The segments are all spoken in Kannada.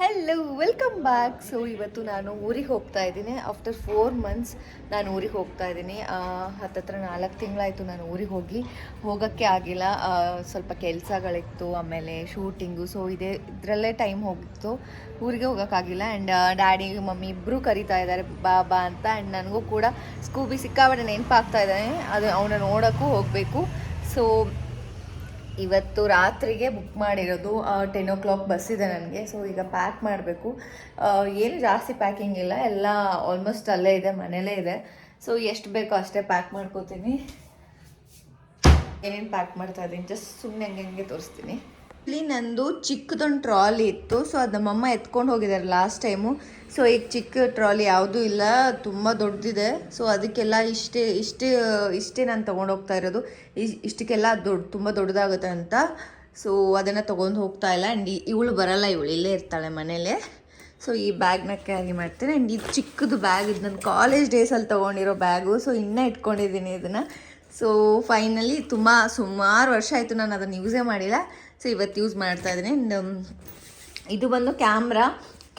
ಹೆಲೋ ವೆಲ್ಕಮ್ ಬ್ಯಾಕ್ ಸೊ ಇವತ್ತು ನಾನು ಊರಿಗೆ ಹೋಗ್ತಾ ಇದ್ದೀನಿ. ಆಫ್ಟರ್ ಫೋರ್ ಮಂತ್ಸ್ ನಾನು ಊರಿಗೆ ಹೋಗ್ತಾ ಇದ್ದೀನಿ. ಹತ್ತತ್ರ ನಾಲ್ಕು ತಿಂಗಳಾಯಿತು ನಾನು ಊರಿಗೆ ಹೋಗಿ. ಹೋಗೋಕ್ಕೆ ಆಗಿಲ್ಲ. ಸ್ವಲ್ಪ ಕೆಲಸಗಳಿತ್ತು, ಆಮೇಲೆ ಶೂಟಿಂಗು ಸೊ ಇದೇ, ಇದರಲ್ಲೇ ಟೈಮ್ ಹೋಗಿತ್ತು. ಊರಿಗೆ ಹೋಗೋಕ್ಕಾಗಿಲ್ಲ ಆ್ಯಂಡ್ ಡ್ಯಾಡಿ ಮಮ್ಮಿ ಇಬ್ಬರೂ ಕರಿತಾ ಇದ್ದಾರೆ. ಬಾ ಬಾ ಅಂತ. ಆ್ಯಂಡ್ ನನಗೂ ಕೂಡ ಸ್ಕೂಬಿ ಸಿಕ್ಕಾಬಟ್ಟೆ ನೆನಪಾಗ್ತಾ ಇದ್ದಾನೆ. ಅದು ಅವನ ನೋಡೋಕ್ಕೂ ಹೋಗಬೇಕು. ಸೊ ಇವತ್ತು ರಾತ್ರಿಗೆ ಬುಕ್ ಮಾಡಿರೋದು ಟೆನ್ ಓ ಕ್ಲಾಕ್ ಬಸ್ ಇದೆ ನನಗೆ. ಸೊ ಈಗ ಪ್ಯಾಕ್ ಮಾಡಬೇಕು. ಏನು ಜಾಸ್ತಿ ಪ್ಯಾಕಿಂಗ್ ಇಲ್ಲ. ಎಲ್ಲ ಆಲ್ಮೋಸ್ಟ್ ಅಲ್ಲೇ ಇದೆ, ಮನೇಲೇ ಇದೆ. ಸೊ ಎಷ್ಟು ಬೇಕೋ ಅಷ್ಟೇ ಪ್ಯಾಕ್ ಮಾಡ್ಕೋತೀನಿ. ಏನೇನು ಪ್ಯಾಕ್ ಮಾಡ್ತಾ ಇದ್ದೀನಿ? ಜಸ್ಟ್ ಸುಮ್ಮನೆ ಹಂಗೆ ಹಂಗೆ ತೋರಿಸ್ತೀನಿ. ಇಲ್ಲಿ ನಂದು ಚಿಕ್ಕದೊಂದು ಟ್ರಾಲಿ ಇತ್ತು. ಸೊ ಅದು ನಮ್ಮಮ್ಮ ಎತ್ಕೊಂಡು ಹೋಗಿದ್ದಾರೆ ಲಾಸ್ಟ್ ಟೈಮು ಸೊ ಈಗ ಚಿಕ್ಕ ಟ್ರಾಲಿ ಯಾವುದೂ ಇಲ್ಲ, ತುಂಬ ದೊಡ್ಡದಿದೆ ಸೊ ಅದಕ್ಕೆಲ್ಲ ಇಷ್ಟೇ ಇಷ್ಟೇ ಇಷ್ಟೇ ನಾನು ತೊಗೊಂಡೋಗ್ತಾ ಇರೋದು. ಇಷ್ಟಕ್ಕೆಲ್ಲ ದೊಡ್ಡ ತುಂಬ ದೊಡ್ಡದಾಗುತ್ತೆ ಅಂತ. ಸೊ ಅದನ್ನು ತೊಗೊಂಡು ಹೋಗ್ತಾ ಇಲ್ಲ. ಆ್ಯಂಡ್ ಇವಳು ಬರಲ್ಲ, ಇವಳು ಇಲ್ಲೇ ಇರ್ತಾಳೆ ಮನೇಲೆ. ಸೊ ಈ ಬ್ಯಾಗ್ನ ಕ್ಯಾರಿ ಮಾಡ್ತೀನಿ. ಆ್ಯಂಡ್ ಇದು ಚಿಕ್ಕದು ಬ್ಯಾಗ್, ಇದು ನನ್ನ ಕಾಲೇಜ್ ಡೇಸಲ್ಲಿ ತೊಗೊಂಡಿರೋ ಬ್ಯಾಗು. ಸೊ ಇನ್ನೂ ಇಟ್ಕೊಂಡಿದ್ದೀನಿ ಇದನ್ನು. ಸೊ ಫೈನಲಿ ತುಂಬ ಸುಮಾರು ವರ್ಷ ಆಯಿತು ನಾನು ಅದನ್ನು ಯೂಸೇ ಮಾಡಿಲ್ಲ. ಸೊ ಇವತ್ತು ಯೂಸ್ ಮಾಡ್ತಾ ಇದ್ದೀನಿ. ಇದು ಬಂದು ಕ್ಯಾಮ್ರಾ.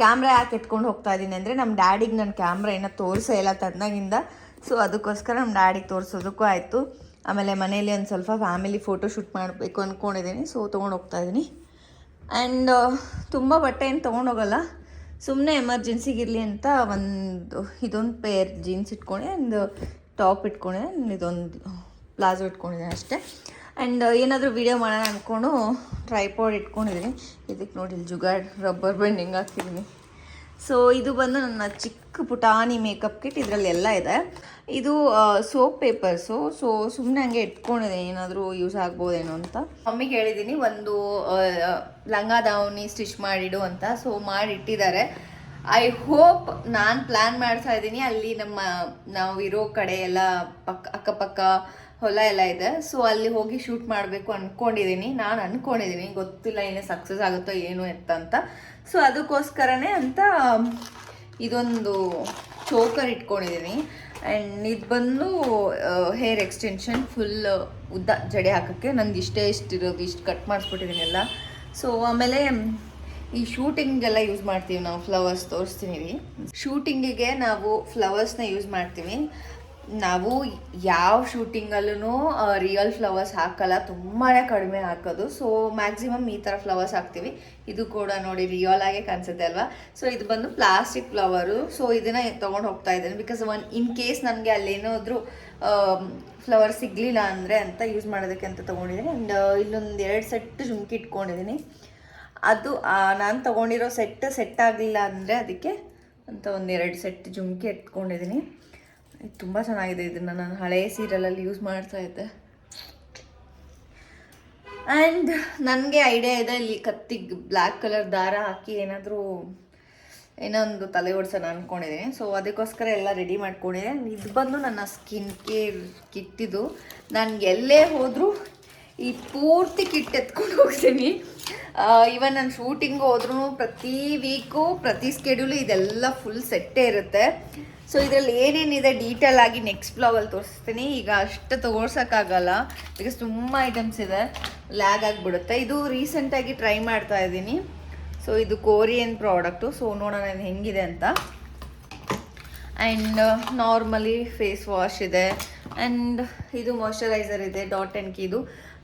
ಕ್ಯಾಮ್ರಾ ಯಾಕೆ ಇಟ್ಕೊಂಡು ಹೋಗ್ತಾ ಇದ್ದೀನಿ ಅಂದರೆ ನಮ್ಮ ಡ್ಯಾಡಿಗೆ ನನ್ನ ಕ್ಯಾಮ್ರಾ ಏನೋ ತೋರಿಸೇ ಇಲ್ಲ ತಂದಾಗಿಂದ. ಸೊ ಅದಕ್ಕೋಸ್ಕರ ನಮ್ಮ ಡ್ಯಾಡಿಗೆ ತೋರಿಸೋದಕ್ಕೂ ಆಯಿತು. ಆಮೇಲೆ ಮನೇಲಿ ಒಂದು ಸ್ವಲ್ಪ ಫ್ಯಾಮಿಲಿ ಫೋಟೋ ಶೂಟ್ ಮಾಡಬೇಕು ಅಂದ್ಕೊಂಡಿದ್ದೀನಿ ಸೊ ತೊಗೊಂಡು ಹೋಗ್ತಾ ಇದ್ದೀನಿ. ಆ್ಯಂಡ್ ತುಂಬ ಬಟ್ಟೆ ಏನು ತೊಗೊಂಡೋಗಲ್ಲ ಸುಮ್ಮನೆ ಎಮರ್ಜೆನ್ಸಿಗಿರಲಿ ಅಂತ ಒಂದು, ಇದೊಂದು ಪೇರ್ ಜೀನ್ಸ್ ಇಟ್ಕೊಂಡೆ. ಒಂದು ಟಾಪ್ ಇಟ್ಕೊಂಡೆ. ಇದೊಂದು ಪ್ಲಾಜೋ ಇಟ್ಕೊಂಡಿದ್ದೀನಿ ಅಷ್ಟೇ. ಆ್ಯಂಡ್ ಏನಾದರೂ ವೀಡಿಯೋ ಮಾಡೋಣ ಅಂದ್ಕೊಂಡು ಟ್ರೈಪಾಡ್ ಇಟ್ಕೊಂಡಿದ್ದೀನಿ. ಇದಕ್ಕೆ ನೋಡಿ ಜುಗಾಡ್ ರಬ್ಬರ್ ಬೆಂಡಿಂಗ್ ಹಾಕಿದ್ದೀನಿ ಸೊ ಇದು ಬಂದು ನನ್ನ ಚಿಕ್ಕ ಪುಟಾಣಿ ಮೇಕಪ್ ಕಿಟ್ ಇದರಲ್ಲಿ ಎಲ್ಲ ಇದೆ. ಇದು ಸೋಪ್ ಪೇಪರ್ಸು ಸೊ ಸುಮ್ಮನೆ ಹಂಗೆ ಇಟ್ಕೊಂಡಿದೆ ಏನಾದರೂ ಯೂಸ್ ಆಗ್ಬೋದೇನೋ ಅಂತ. ಮಮ್ಮಿಗೆ ಹೇಳಿದ್ದೀನಿ ಒಂದು ಲಂಗ ದಾವಣಿ ಸ್ಟಿಚ್ ಮಾಡಿಡು ಅಂತ. ಸೊ ಮಾಡಿಟ್ಟಿದ್ದಾರೆ. ಐ ಹೋಪ್ ನಾನು ಪ್ಲ್ಯಾನ್ ಮಾಡ್ತಾ ಇದ್ದೀನಿ. ಅಲ್ಲಿ ನಮ್ಮ ನಾವು ಇರೋ ಕಡೆ ಎಲ್ಲ ಪಕ್ಕ, ಅಕ್ಕಪಕ್ಕ ಹೊಲ ಎಲ್ಲ ಇದೆ. ಸೊ ಅಲ್ಲಿ ಹೋಗಿ ಶೂಟ್ ಮಾಡಬೇಕು ಅಂದ್ಕೊಂಡಿದ್ದೀನಿ ನಾನು ಅಂದ್ಕೊಂಡಿದ್ದೀನಿ ಗೊತ್ತಿಲ್ಲ ಏನೇ ಸಕ್ಸಸ್ ಆಗುತ್ತೋ ಏನು ಎತ್ತ ಅಂತ. ಸೊ ಅದಕ್ಕೋಸ್ಕರನೇ ಅಂತ ಇದೊಂದು ಚೋಕರ್ ಇಟ್ಕೊಂಡಿದ್ದೀನಿ ಆ್ಯಂಡ್ ಇದು ಬಂದು ಹೇರ್ ಎಕ್ಸ್ಟೆನ್ಷನ್ ಫುಲ್ ಉದ್ದ ಜಡೆ ಹಾಕೋಕ್ಕೆ. ನಂದು ಇಷ್ಟೇ ಇಷ್ಟಿರೋದು ಇಷ್ಟು ಕಟ್ ಮಾಡಿಸ್ಬಿಟ್ಟಿದ್ದೀನಿ ಎಲ್ಲ. ಸೊ ಆಮೇಲೆ ಈ ಶೂಟಿಂಗೆಲ್ಲ ಯೂಸ್ ಮಾಡ್ತೀವಿ ನಾವು ಫ್ಲವರ್ಸ್ ತೋರಿಸ್ತೀನಿ ಶೂಟಿಂಗಿಗೆ ನಾವು ಫ್ಲವರ್ಸ್ನ ಯೂಸ್ ಮಾಡ್ತೀವಿ. ನಾವು ಯಾವ ಶೂಟಿಂಗಲ್ಲೂ ರಿಯಲ್ ಫ್ಲವರ್ಸ್ ಹಾಕಲ್ಲ. ತುಂಬಾ ಕಡಿಮೆ ಹಾಕೋದು. ಸೊ ಮ್ಯಾಕ್ಸಿಮಮ್ ಈ ಥರ ಫ್ಲವರ್ಸ್ ಹಾಕ್ತೀವಿ. ಇದು ಕೂಡ ನೋಡಿ ರಿಯಲ್ ಆಗೇ ಕಾಣಿಸುತ್ತೆ ಅಲ್ವಾ? ಸೊ ಇದು ಬಂದು ಪ್ಲಾಸ್ಟಿಕ್ ಫ್ಲವರು ಸೊ ಇದನ್ನು ತೊಗೊಂಡು ಹೋಗ್ತಾ ಇದ್ದೀನಿ. ಬಿಕಾಸ್ ಒನ್ ಇನ್ ಕೇಸ್ ನನಗೆ ಅಲ್ಲೇನಾದರೂ ಫ್ಲವರ್ ಸಿಗಲಿಲ್ಲ ಅಂದರೆ ಅಂತ ಯೂಸ್ ಮಾಡೋದಕ್ಕೆ ಅಂತ ತೊಗೊಂಡಿದ್ದೀನಿ. ಆ್ಯಂಡ್ ಇಲ್ಲೊಂದು ಎರಡು ಸೆಟ್ ಜುಮ್ಕಿ ಇಟ್ಕೊಂಡಿದ್ದೀನಿ. ಅದು ನಾನು ತೊಗೊಂಡಿರೋ ಸೆಟ್ ಸೆಟ್ ಆಗಲಿಲ್ಲ ಅಂದರೆ ಅದಕ್ಕೆ ಅಂತ ಒಂದೆರಡು ಸೆಟ್ ಜುಮ್ಕಿ ಎತ್ಕೊಂಡಿದ್ದೀನಿ ಇದು ತುಂಬ ಚೆನ್ನಾಗಿದೆ. ಇದನ್ನು ನಾನು ಹಳೆಯ ಸೀರಿಯಲಲ್ಲಿ ಯೂಸ್ ಮಾಡ್ತಾ ಇದ್ದೆ. ಆ್ಯಂಡ್ ನನಗೆ ಐಡಿಯಾ ಇದೆ ಇಲ್ಲಿ ಕತ್ತಿಗೆ ಬ್ಲ್ಯಾಕ್ ಕಲರ್ ದಾರ ಹಾಕಿ ಏನಾದರೂ ಏನೋ ಒಂದು ತಲೆ ಓಡಿಸೋಣ ಅಂದ್ಕೊಂಡಿದ್ದೀನಿ ಸೊ ಅದಕ್ಕೋಸ್ಕರ ಎಲ್ಲ ರೆಡಿ ಮಾಡ್ಕೊಂಡಿದ್ದೀನಿ ಇದು ಬಂದು ನನ್ನ ಸ್ಕಿನ್ ಕೇರ್ ಕಿಟ್ಟಿದು ನಾನು ಎಲ್ಲೇ ಹೋದರೂ ಈ ಪೂರ್ತಿ ಕಿಟ್ ಎತ್ಕೊಂಡು ಹೋಗ್ತೀನಿ. ಇವನ್ ನಾನು ಶೂಟಿಂಗ್ ಹೋದ್ರೂ ಪ್ರತಿ ವೀಕು ಪ್ರತಿ ಸ್ಕೆಡ್ಯೂಲು ಇದೆಲ್ಲ ಫುಲ್ ಸೆಟ್ಟೇ ಇರುತ್ತೆ. ಸೊ ಇದರಲ್ಲಿ ಏನೇನಿದೆ ಡೀಟೇಲ್ ಆಗಿ ನೆಕ್ಸ್ಟ್ ಬ್ಲಾಗಲ್ಲಿ ತೋರಿಸ್ತೀನಿ. ಈಗ ಅಷ್ಟು ತೋರ್ಸೋಕ್ಕಾಗಲ್ಲ. ಬಿಕಾಸ್ ತುಂಬ ಐಟಮ್ಸ್ ಇದೆ. ಲ್ಯಾಗ್ ಆಗಿಬಿಡುತ್ತೆ. ಇದು ರೀಸೆಂಟಾಗಿ ಟ್ರೈ ಮಾಡ್ತಾ ಇದ್ದೀನಿ. ಸೊ ಇದು ಕೋರಿಯನ್ ಪ್ರಾಡಕ್ಟು ಸೊ ನೋಡೋಣ ಇದು ಹೆಂಗಿದೆ ಅಂತ. ಆ್ಯಂಡ್ ನಾರ್ಮಲಿ ಫೇಸ್ ವಾಶ್ ಇದೆ. ಆ್ಯಂಡ್ ಇದು ಮಾಯಶ್ಚರೈಸರ್ ಇದೆ. ಡಾಟ್ ಆ್ಯಂಡ್ ಇದು.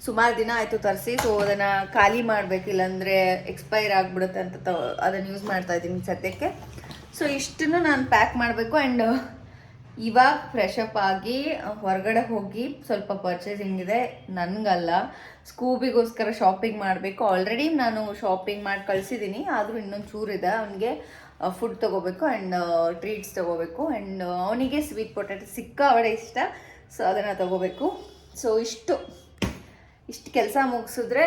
ಸುಮಾರು ದಿನ ಆಯಿತು ತರಿಸಿ. ಸೊ ಅದನ್ನು ಖಾಲಿ ಮಾಡಬೇಕಿಲ್ಲ ಇಲ್ಲಾಂದರೆ ಎಕ್ಸ್ಪೈರ್ ಆಗಿಬಿಡುತ್ತೆ ಅಂತ ತ ಅದನ್ನು ಯೂಸ್ ಮಾಡ್ತಾ ಇದ್ದೀನಿ ಸದ್ಯಕ್ಕೆ. ಸೊ ಇಷ್ಟನ್ನು ನಾನು ಪ್ಯಾಕ್ ಮಾಡಬೇಕು ಆ್ಯಂಡ್ ಇವಾಗ ಫ್ರೆಶ್ ಅಪ್ ಆಗಿ ಹೊರಗಡೆ ಹೋಗಿ ಸ್ವಲ್ಪ ಪರ್ಚೇಸಿಂಗ್ ಇದೆ. ನನಗಲ್ಲ. ಸ್ಕೂಬಿಗೋಸ್ಕರ ಶಾಪಿಂಗ್ ಮಾಡಬೇಕು. ಆಲ್ರೆಡಿ ನಾನು ಶಾಪಿಂಗ್ ಮಾಡಿ ಕಳಿಸಿದ್ದೀನಿ ಆದರೂ ಇನ್ನೊಂದು ಚೂರಿದೆ ಅವನಿಗೆ ಫುಡ್ ತೊಗೋಬೇಕು ಆ್ಯಂಡ್ ಟ್ರೀಟ್ಸ್ ತೊಗೋಬೇಕು ಆ್ಯಂಡ್ ಅವನಿಗೆ ಸ್ವೀಟ್ ಪೊಟ್ಯಾಟೊ ಸಿಕ್ಕಾಬಡೆ ಇಷ್ಟ. ಸೊ ಅದನ್ನು ತೊಗೋಬೇಕು. ಸೊ ಇಷ್ಟು. ಇಷ್ಟು ಕೆಲಸ ಮುಗಿಸಿದ್ರೆ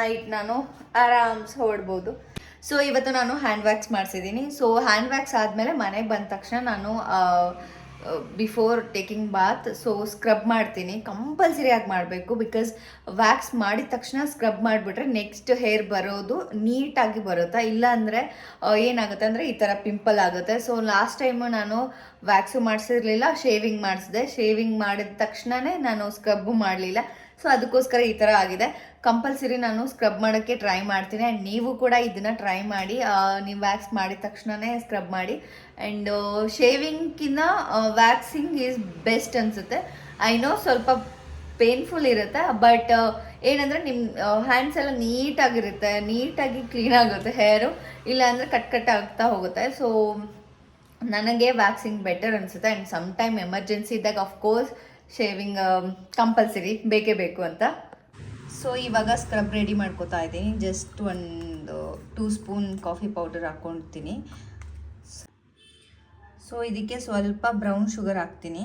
ನೈಟ್ ನಾನು ಆರಾಮ್ಸ್ ಹೊರಡ್ಬೋದು. ಸೊ ಇವತ್ತು ನಾನು ಹ್ಯಾಂಡ್ ವ್ಯಾಕ್ಸ್ ಮಾಡಿಸಿದ್ದೀನಿ. ಸೊ ಹ್ಯಾಂಡ್ ವ್ಯಾಕ್ಸ್ ಆದಮೇಲೆ ಮನೆಗೆ ಬಂದ ತಕ್ಷಣ ನಾನು before taking bath so scrub ಮಾಡ್ತೀನಿ. ಕಂಪಲ್ಸರಿ ಆಗಿ ಮಾಡಬೇಕು ಬಿಕಾಸ್ ವ್ಯಾಕ್ಸ್ ಮಾಡಿದ ತಕ್ಷಣ ಸ್ಕ್ರಬ್ ಮಾಡಿಬಿಟ್ರೆ ನೆಕ್ಸ್ಟ್ ಹೇರ್ ಬರೋದು ನೀಟಾಗಿ ಬರುತ್ತಾ? ಇಲ್ಲ ಅಂದರೆ ಏನಾಗುತ್ತೆ ಅಂದರೆ ಈ ಥರ ಪಿಂಪಲ್ ಆಗುತ್ತೆ. ಸೊ ಲಾಸ್ಟ್ ಟೈಮು ನಾನು ವ್ಯಾಕ್ಸು ಮಾಡಿಸಿರ್ಲಿಲ್ಲ ಶೇವಿಂಗ್ ಮಾಡಿಸಿದೆ. ಶೇವಿಂಗ್ ಮಾಡಿದ ತಕ್ಷಣವೇ ನಾನು ಸ್ಕ್ರಬ್ಬು ಮಾಡಲಿಲ್ಲ. ಸೊ ಅದಕ್ಕೋಸ್ಕರ ಈ ಥರ ಆಗಿದೆ. ಕಂಪಲ್ಸರಿ ನಾನು ಸ್ಕ್ರಬ್ ಮಾಡೋಕ್ಕೆ ಟ್ರೈ ಮಾಡ್ತೀನಿ ಆ್ಯಂಡ್ ನೀವು ಕೂಡ ಇದನ್ನು ಟ್ರೈ ಮಾಡಿ ನೀವು ವ್ಯಾಕ್ಸ್ ಮಾಡಿದ ತಕ್ಷಣವೇ ಸ್ಕ್ರಬ್ ಮಾಡಿ ಆ್ಯಂಡ್ ಶೇವಿಂಗ್ಕಿನ್ನ ವ್ಯಾಕ್ಸಿಂಗ್ ಈಸ್ ಬೆಸ್ಟ್ ಅನಿಸುತ್ತೆ. ಐ ನೋ ಸ್ವಲ್ಪ ಪೇನ್ಫುಲ್ ಇರುತ್ತೆ ಬಟ್ ಏನಂದರೆ ನಿಮ್ಮ ಹ್ಯಾಂಡ್ಸ್ ಎಲ್ಲ ನೀಟಾಗಿರುತ್ತೆ, ನೀಟಾಗಿ ಕ್ಲೀನ್ ಆಗುತ್ತೆ ಹೇರು ಇಲ್ಲಾಂದರೆ ಕಟ್ ಕಟ್ ಆಗ್ತಾ ಹೋಗುತ್ತೆ. ಸೊ ನನಗೆ ವ್ಯಾಕ್ಸಿಂಗ್ ಬೆಟರ್ ಅನಿಸುತ್ತೆ ಆ್ಯಂಡ್ ಸಮ್ ಟೈಮ್ ಎಮರ್ಜೆನ್ಸಿ ಇದ್ದಾಗ ಅಫ್ಕೋರ್ಸ್ ಶೇವಿಂಗ್ ಕಂಪಲ್ಸರಿ ಬೇಕೇ ಬೇಕು ಅಂತ. ಸೊ ಇವಾಗ ಸ್ಕ್ರಬ್ ರೆಡಿ ಮಾಡ್ಕೋತಾ ಇದ್ದೀನಿ. ಜಸ್ಟ್ ಒಂದು ಟೂ ಸ್ಪೂನ್ ಕಾಫಿ ಪೌಡರ್ ಹಾಕ್ಕೊಳ್ತೀನಿ ಸೊ ಇದಕ್ಕೆ ಸ್ವಲ್ಪ ಬ್ರೌನ್ ಶುಗರ್ ಹಾಕ್ತೀನಿ.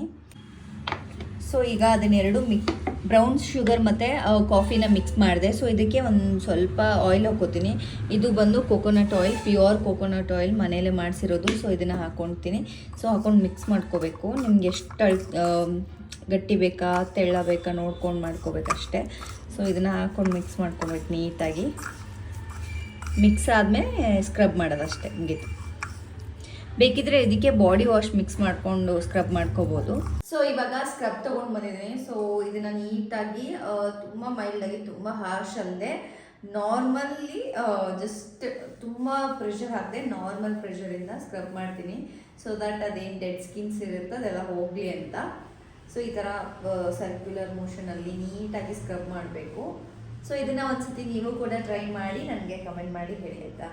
ಸೊ ಈಗ ಅದನ್ನೆರಡು ಮಿಕ್ ಬ್ರೌನ್ ಶುಗರ್ ಮತ್ತು ಕಾಫಿನ ಮಿಕ್ಸ್ ಮಾಡಿದೆ. ಸೊ ಇದಕ್ಕೆ ಒಂದು ಸ್ವಲ್ಪ ಆಯಿಲ್ ಹಾಕೋತೀನಿ ಇದು ಬಂದು coconut oil pure coconut oil ಮನೆಯಲ್ಲೇ ಮಾಡಿಸಿರೋದು. ಸೊ ಇದನ್ನು ಹಾಕ್ಕೊಳ್ತೀನಿ ಸೊ ಹಾಕೊಂಡು ಮಿಕ್ಸ್ ಮಾಡ್ಕೋಬೇಕು. ನಿಮ್ಗೆ ಎಷ್ಟು ಗಟ್ಟಿ ಬೇಕಾ, ತೆಳ್ಳ ಬೇಕಾ ನೋಡ್ಕೊಂಡು ಮಾಡ್ಕೋಬೇಕಷ್ಟೆ. ಸೊ ಇದನ್ನು ಹಾಕ್ಕೊಂಡು ಮಿಕ್ಸ್ ಮಾಡ್ಕೊಬೇಕು ನೀಟಾಗಿ. ಮಿಕ್ಸ್ ಆದಮೇಲೆ ಸ್ಕ್ರಬ್ ಮಾಡೋದಷ್ಟೇ ಮುಗೀತು ಬೇಕಿದ್ರೆ ಇದಕ್ಕೆ ಬಾಡಿ ವಾಶ್ ಮಿಕ್ಸ್ ಮಾಡಿಕೊಂಡು ಸ್ಕ್ರಬ್ ಮಾಡ್ಕೋಬೋದು. ಸೊ ಇವಾಗ ಸ್ಕ್ರಬ್ ತೊಗೊಂಡು ಬಂದಿದ್ದೀನಿ. ಸೊ ಇದನ್ನು ನೀಟಾಗಿ ತುಂಬ ಮೈಲ್ಡಾಗಿ ತುಂಬ ಹಾರ್ಶ್ ಅಲ್ಲದೆ ನಾರ್ಮಲ್ಲಿ ಜಸ್ಟ್ ತುಂಬ ಪ್ರೆಷರ್ ಹಾಕದೆ ನಾರ್ಮಲ್ ಪ್ರೆಷರಿಂದ ಸ್ಕ್ರಬ್ ಮಾಡ್ತೀನಿ. ಸೊ ದಟ್ ಅದೇನು ಡೆಡ್ ಸ್ಕಿನ್ಸ್ ಇರುತ್ತೆ ಅದೆಲ್ಲ ಹೋಗಲಿ ಅಂತ. ಸೊ ಈ ಥರ ಸರ್ಕ್ಯುಲರ್ ಮೋಷನಲ್ಲಿ ನೀಟಾಗಿ ಸ್ಕ್ರಬ್ ಮಾಡಬೇಕು. ಸೊ ಇದನ್ನು ಒಂದ್ಸತಿ ನೀವು ಕೂಡ ಟ್ರೈ ಮಾಡಿ ನನಗೆ ಕಮೆಂಟ್ ಮಾಡಿ ಹೇಳಿ, ಆಯಿತಾ?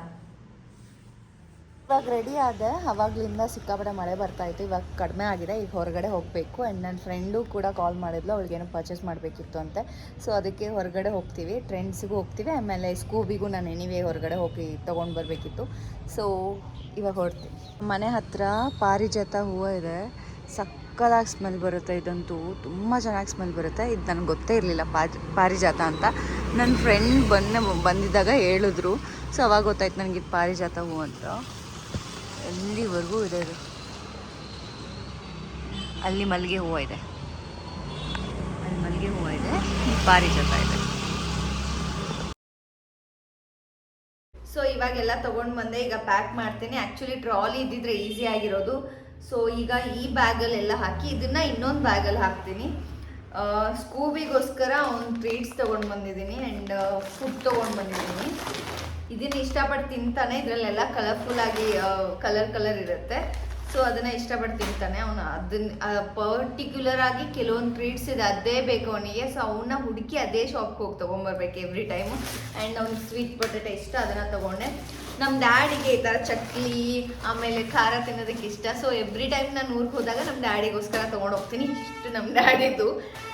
ಇವಾಗ ರೆಡಿ ಆದ. ಅವಾಗ್ಲಿಂದ ಸಿಕ್ಕಾಪಟ್ಟೆ ಮಳೆ ಬರ್ತಾ ಇತ್ತು. ಇವಾಗ ಕಡಿಮೆ ಆಗಿದೆ. ಈಗ ಹೊರಗಡೆ ಹೋಗಬೇಕು. ಆ್ಯಂಡ್ ನನ್ನ ಫ್ರೆಂಡು ಕೂಡ ಕಾಲ್ ಮಾಡಿದ್ಲು. ಏನೋ ಪರ್ಚೇಸ್ ಮಾಡಬೇಕಿತ್ತು ಅಂತೆ. ಸೊ ಅದಕ್ಕೆ ಹೊರಗಡೆ ಹೋಗ್ತೀವಿ. ಟ್ರೆಂಡ್ಸ್ಗೂ ಹೋಗ್ತೀವಿ. ಆಮೇಲೆ ಸ್ಕೂಬಿಗೂ ನಾನು ಎನಿವೇ ಹೊರಗಡೆ ಹೋಗಿ ತೊಗೊಂಡು ಬರಬೇಕಿತ್ತು. ಸೊ ಇವಾಗ ಹೊರಡ್ತೀವಿ ಮನೆ ಹತ್ರ ಪಾರಿಜಾತ ಹೂವು ಇದೆ. ಸಕ್ಕದಾಗಿ ಸ್ಮೆಲ್ ಬರುತ್ತೆ ಇದಂತೂ ತುಂಬ ಚೆನ್ನಾಗಿ ಸ್ಮೆಲ್ ಬರುತ್ತೆ. ಇದು ನನಗೆ ಗೊತ್ತೇ ಇರಲಿಲ್ಲ. ಪಾರಿಜಾತ ಅಂತ. ನನ್ನ ಫ್ರೆಂಡ್ ಬಂದ, ಬಂದಿದ್ದಾಗ ಹೇಳಿದ್ರು. ಸೊ ಅವಾಗ ಗೊತ್ತಾಯ್ತು ನನಗೆ ಇದು ಪಾರಿಜಾತ ಹೂ ಅಂತ. ಎಲ್ಲಿವರೆಗೂ ಇದೆ ಇದು. ಅಲ್ಲಿ ಮಲ್ಲಿಗೆ ಹೂವು ಇದೆ. ಅಲ್ಲಿ ಮಲ್ಲಿಗೆ ಹೂವು ಇದೆ. ಪಾರಿಜಾತ ಇದೆ. ಸೊ ಇವಾಗೆಲ್ಲ ತೊಗೊಂಡು ಬಂದೆ. ಈಗ ಪ್ಯಾಕ್ ಮಾಡ್ತೀನಿ. ಆ್ಯಕ್ಚುಲಿ ಟ್ರಾಲಿ ಇದ್ದಿದ್ರೆ ಈಸಿ ಆಗಿರೋದು. ಸೊ ಈಗ ಈ ಬ್ಯಾಗಲ್ಲೆಲ್ಲ ಹಾಕಿ, ಇದನ್ನ ಇನ್ನೊಂದು ಬ್ಯಾಗಲ್ಲಿ ಹಾಕ್ತೀನಿ. ಸ್ಕೂಬಿಗೋಸ್ಕರ ಒಂದು ಟ್ರೀಟ್ಸ್ ತೊಗೊಂಡು ಬಂದಿದ್ದೀನಿ ಆ್ಯಂಡ್ ಫುಡ್ ತೊಗೊಂಡು ಬಂದಿದ್ದೀನಿ. ಇದನ್ನ ಇಷ್ಟಪಟ್ಟು ತಿಂತಾನೆ, ಇದರಲ್ಲೆಲ್ಲ ಕಲರ್ಫುಲ್ ಆಗಿ ಕಲರ್ ಕಲರ್ ಇರುತ್ತೆ. ಸೊ ಅದನ್ನು ಇಷ್ಟಪಟ್ಟು ತಿಂತಾನೆ. ಅವನು ಅದನ್ನ ಪರ್ಟಿಕ್ಯುಲರ್ ಆಗಿ ಕೆಲವೊಂದು ಟ್ರೀಟ್ಸ್ ಇದೆ, ಅದೇ ಬೇಕು ಅವನಿಗೆ. ಸೊ ಅವನ್ನ ಹುಡುಕಿ ಅದೇ ಶಾಪ್ಗೆ ಹೋಗಿ ತೊಗೊಂಬರ್ಬೇಕು ಎವ್ರಿ ಟೈಮು ಆ್ಯಂಡ್ ಅವ್ನಿಗೆ ಸ್ವೀಟ್ ಪೊಟೆಟೊ ಇಷ್ಟ, ಅದನ್ನು ತೊಗೊಂಡೆ. ನಮ್ಮ ಡ್ಯಾಡಿಗೆ ಈ ಥರ ಚಕ್ಲಿ ಆಮೇಲೆ ಖಾರ ತಿನ್ನೋದಕ್ಕೆ ಇಷ್ಟ. ಸೊ ಎವ್ರಿ ಟೈಮ್ ನಾನು ಊರಿಗೆ ಹೋದಾಗ ನಮ್ಮ ಡ್ಯಾಡಿಗೋಸ್ಕರ ತೊಗೊಂಡು ಹೋಗ್ತೀನಿ. ಇಷ್ಟು ನಮ್ಮ ಡ್ಯಾಡಿದು.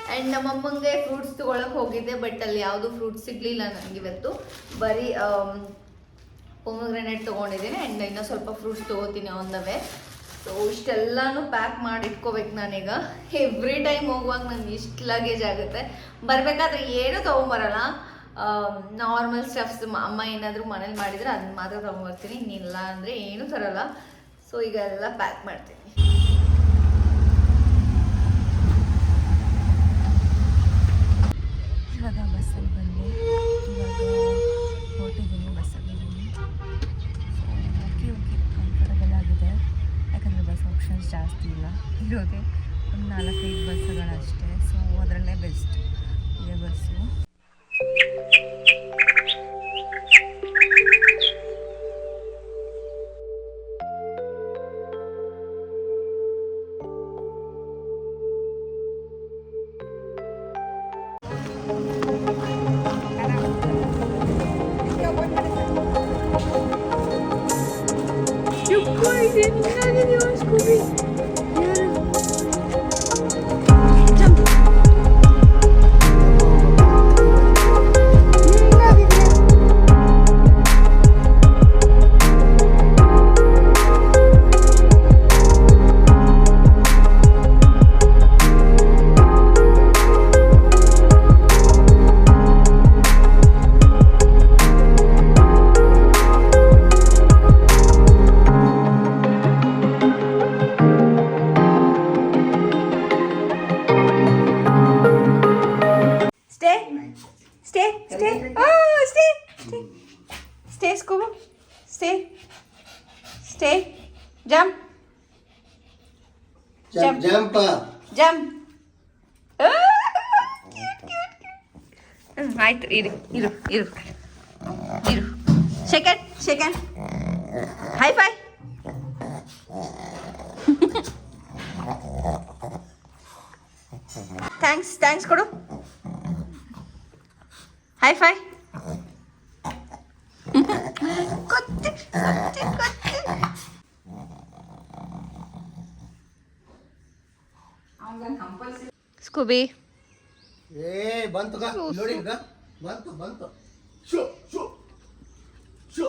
ಆ್ಯಂಡ್ ನಮ್ಮ ಅಮ್ಮಂಗೆ ಫ್ರೂಟ್ಸ್ ತೊಗೊಳಕ್ಕೆ ಹೋಗಿದ್ದೆ ಬಟ್ ಅಲ್ಲಿ ಯಾವುದು ಫ್ರೂಟ್ಸ್ ಸಿಗಲಿಲ್ಲ ನನಗೆ ಇವತ್ತು. ಬರೀ ಪೊಮಗ್ರೆನೇಟ್ ತೊಗೊಂಡಿದ್ದೀನಿ ಆ್ಯಂಡ್ ಇನ್ನೂ ಸ್ವಲ್ಪ ಫ್ರೂಟ್ಸ್ ತೊಗೋತೀನಿ ಆನ್ ಸೊ ಇಷ್ಟೆಲ್ಲಾನು ಪ್ಯಾಕ್ ಮಾಡಿ ಇಟ್ಕೋಬೇಕು ನಾನೀಗ. ಎವ್ರಿ ಟೈಮ್ ಹೋಗುವಾಗ ನನಗೆ ಇಷ್ಟು ಲಗೇಜ್ ಆಗುತ್ತೆ. ಬರಬೇಕಾದ್ರೆ ಏನೂ ತೊಗೊಂಬರಲ್ಲ. ನಾರ್ಮಲ್ ಸ್ಟಫ್ಸ್ ಅಮ್ಮ ಏನಾದರೂ ಮನೇಲಿ ಮಾಡಿದರೆ ಅದನ್ನ ಮಾತ್ರ ತೊಗೊಂಬರ್ತೀನಿ ಇನ್ನಿಲ್ಲ ಅಂದರೆ ಏನೂ ತರೋಲ್ಲ. ಸೊ ಈಗ ಎಲ್ಲ ಪ್ಯಾಕ್ ಮಾಡ್ತೀನಿ. ಇವಾಗ ಬಸ್ಸಲ್ಲಿ ಬಂದೆ, ಇವಾಗ ಹೊರಟಿದ್ದೀನಿ ಬಸ್ಸಲ್ಲಿ. ಓಕೆ ಓಕೆ ಕಂಫರ್ಟಬಲ್ ಆಗಿದೆ. ಯಾಕಂದರೆ ಬಸ್ ಆಪ್ಷನ್ಸ್ ಜಾಸ್ತಿ ಇಲ್ಲ. ಇರೋದೇ ಒಂದು ನಾಲ್ಕೈದು ಬಸ್ಸುಗಳಷ್ಟೇ. ಸೊ ಅದರಲ್ಲೇ ಬೆಸ್ಟ್ ಇದೆ bus. Yok, hayır. Nerede diyoruz Kubi? Jump, jump up. Jump. Cute, cute, cute. Hmm, ಆಯ್ತು ಇರು ಇರು ಇರು ಇರು second second high five thanks thanks ಕೊಡು ಹೈ ಫೈ ಗೊತ್ತಿ ಗೊತ್ತಿ ಕೊತ್ತಿ ಸ್ಕೂಬಿ ಏ ಬಂತು ಗ ನೋಡಿ ಈಗ. ಬಂತು ಬಂತು. Show show. Show.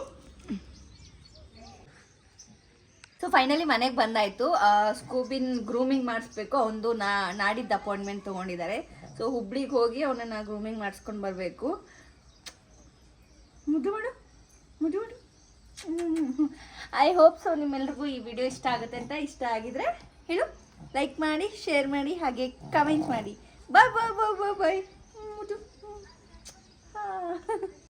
So finally ಮನೆಗೆ ಬಂದಾಯ್ತು. ಸ್ಕೂಬಿನ್ ಗ್ರೂಮಿಂಗ್ ಮಾಡಿಸ್ಬೇಕು. ಅವನದು ನಾ ನಾಡಿದ್ದು ಅಪಾಯಿಂಟ್ಮೆಂಟ್ ತೊಗೊಂಡಿದ್ದಾರೆ. ಸೊ ಹುಬ್ಳಿಗೆ ಹೋಗಿ ಅವನನ್ನು ಗ್ರೂಮಿಂಗ್ ಮಾಡಿಸ್ಕೊಂಡು ಬರಬೇಕು. ಮುದ್ದು ಮಾಡು. ಮುದ್ದು ಮಾಡು. ಐ ಹೋಪ್ ಸೊ ನಿಮ್ಮೆಲ್ರಿಗೂ ಈ ವಿಡಿಯೋ ಇಷ್ಟ ಆಗುತ್ತೆ ಅಂತ ಇಷ್ಟ ಆಗಿದ್ರೆ ಹೇಳು. ಲೈಕ್ ಮಾಡಿ ಶೇರ್ ಮಾಡಿ ಹಾಗೆ ಕಮೆಂಟ್ ಮಾಡಿ. ಬಾಯ್ ಬಾಯ್ ಬಾಯ್ ಬಾಯ್ ಬಾಯ್